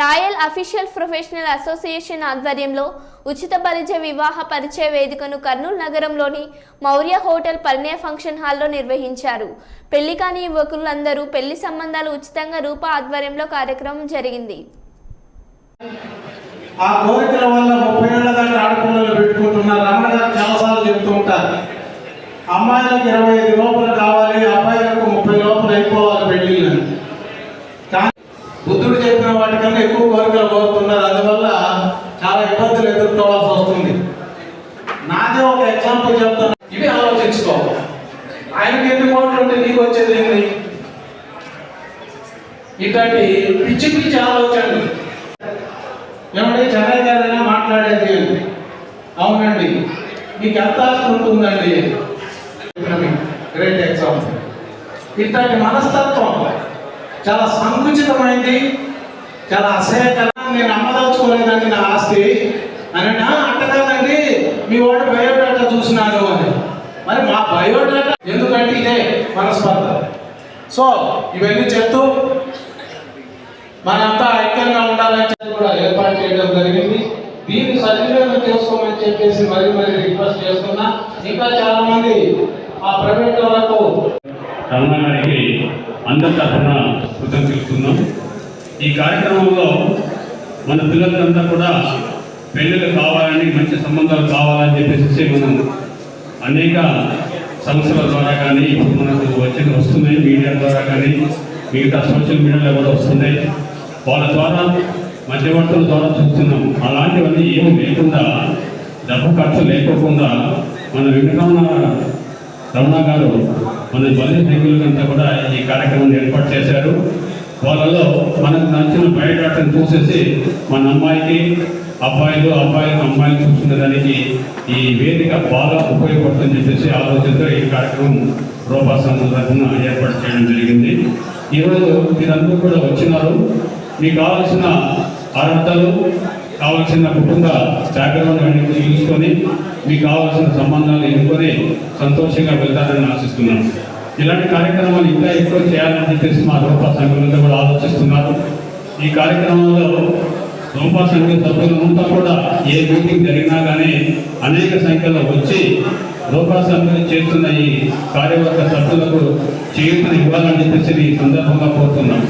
Royal official professional association ఆధ్వర్యంలో ఉచిత బలిజ వివాహ పరిచయ వేదికను కర్నూలు నగరంలోని మౌర్య హోటల్ పరిణయ ఫంక్షన్ హాల్లో నిర్వహించారు. పెళ్ళి కాని యువకులందరూ పెళ్ళి సంబంధాలు ఉచితంగా రూప ఆధ్వర్యంలో కార్యక్రమం జరిగింది. ఆ కోరికల వల్ల ముప్పై ఏళ్ళ దాకా ఆడపిల్లలు పెట్టుకుంటున్నారు రమణ గారు చాలాసార్లు చెప్తూ ఉంటారు. అమ్మాయిలకు ఇరవై ఐదు లోపల కావాలి అబ్బాయిలకు ముప్పై లోపల అయిపోవాలి పెళ్ళిళ్ళు కానీ బుద్ధుడు చెప్పిన వాటికన్నా ఎక్కువ కోరికలు కోరుతున్నారు. అందువల్ల చాలా ఇబ్బందులు ఎదుర్కోవాల్సి వస్తుంది. నాదే ఒక ఎగ్జాంపుల్ చెప్తాను ఇవి ఆలోచించుకో ఆయనకి ఎన్ని కోట్లు ఉంటే నీకు వచ్చేది ఏంటి ఇట్లాంటి పిచ్చి పిచ్చి ఆలోచనలు. ఏమంటే చెన్నై గారైనా మాట్లాడేది అవునండి. మీకు ఎంత ఆస్తి ఉంటుందండి? గ్రేట్ ఎగ్జాంపుల్ ఇట్లాంటి మనస్తత్వం. చాలా సంకుచితమైంది. చాలా అసహ్యకరం నేను అమ్మదలుచుకోలేదండి నా ఆస్తి. అని "ఆ, మీ వాడు బయోడాటా చూసినాను అని. మరి మా బయోడాటా ఎందుకంటే ఇదే మనస్పర్ధ. సో ఇవన్నీ చెప్తూ మనంతా ఐక్యంగా ఉండాలని చెప్పి కూడా ఏర్పాటు చేయడం జరిగింది. దీన్ని సద్వినియోగం చేసుకోమని చెప్పేసి మరీ మరీ రిక్వెస్ట్ చేస్తున్నా. ఇంకా చాలా మంది ఆ ప్రైవేట్ వరకు రమణ గారికి అందరి తరఫున కృతజ్ఞతలు ఈ కార్యక్రమంలో మన పిల్లలంతా కూడా పెళ్ళిళ్ళు కావాలని మంచి సంబంధాలు కావాలని చెప్పేసి మనం అనేక సంస్థల ద్వారా కానీ ఇప్పుడు మనకు వచ్చిన వస్తున్నాయి మీడియా ద్వారా కానీ మిగతా సోషల్ మీడియాలో కూడా వస్తున్నాయి. వాళ్ళ ద్వారా మధ్యవర్తుల ద్వారా చూస్తున్నాం. అలాంటివన్నీ ఏమి లేకుండా డబ్బు ఖర్చు లేకోకుండా మన వెనుకన్న రమణ గారు మన బలి సైకిళ్ళంతా కూడా ఈ కార్యక్రమాన్ని ఏర్పాటు చేశారు. వాళ్ళలో మనకు నచ్చిన బయోడాటాను చూసేసి మన అమ్మాయికి అబ్బాయిలు అబ్బాయిలు అమ్మాయిలు చూసుకునే దానికి ఈ వేదిక బాగా ఉపయోగపడుతుందని చెప్పేసి ఆలోచనతో ఈ కార్యక్రమం రూపాసన తరఫున ఏర్పాటు చేయడం జరిగింది. ఈరోజు మీరందరూ కూడా వచ్చినారు. మీకు కావాల్సిన అర్హతలు కావాల్సిన కుటుంబ బ్యాక్గ్రౌండ్ అన్ని చూసుకొని మీకు కావాల్సిన సంబంధాలు ఎన్నుకొని సంతోషంగా వెళ్తారని ఆశిస్తున్నాను. ఇలాంటి కార్యక్రమాలు ఇంకా ఎక్కువ చేయాలని చెప్పేసి మా రూపా సంఘంలో కూడా ఆలోచిస్తున్నారు. ఈ కార్యక్రమంలో రూపా సంఘ సభ్యులంతా కూడా ఏ మీటింగ్ జరిగినా కానీ అనేక సంఖ్యలో వచ్చి రూపా సంఘం చేస్తున్న ఈ కార్యవర్గ సభ్యులకు చేయూతను ఇవ్వాలని చెప్పేసి ఈ సందర్భంగా కోరుతున్నాం.